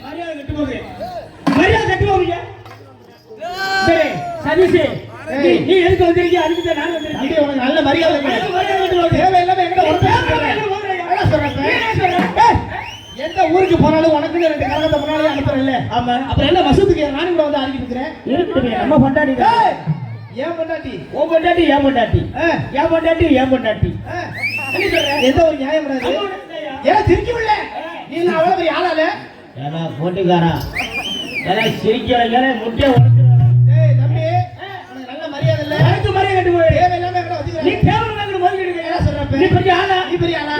இங்க சரி சதீஷ் நீ எதுக்கு வந்திருக்கீங்க அதுக்கு தான் நான் வந்திருக்கேன். உனக்கு நல்ல மரியாதை இல்லை. எனக்கு மரியாதை இல்லை. தேவையில்லாம என்கிட்ட உரத்த தேவையில்லாம பேசுறேன். என்ன சொல்றீங்க? என்ன சொல்றேன் இப்ப? என்ன சொல்றேன்? ஏய், எந்த ஊருக்கு போனாலும் உனக்குன்னு ரெண்டு கரகத்தை முன்னாடி அனுப்புறேன்ல. ஆமா. அப்புறம் என்ன வசத்துக்கு நானும் கூட வந்து ஆடிக்கிட்டு இருக்கிறேன்? இருக்கட்டுமே நம்ம பொண்டாட்டி ஏய், ஏன் பொண்டாட்டி? உன் பொண்டாட்டி ஏன் பொண்டாட்டி. என் பொண்டாட்டி ஏன் பொண்டாட்டி. எந்த ஒரு நியாயம்? ஏன் திருக்கி விடல நீ அவ்வளவு ஆளால? ஏன்னா போட்டுக்காரா? ஏன்னா சிரிக்கிற முட்டிய உடச்சுடுவாங்க ஏய் தம்பி. நல்ல மரியாதை இல்ல? எனக்கு மரியாதை கட்டு நீ சொல்ற இப்ப? நீ பெரிய ஆளா? நீ பெரிய ஆளா?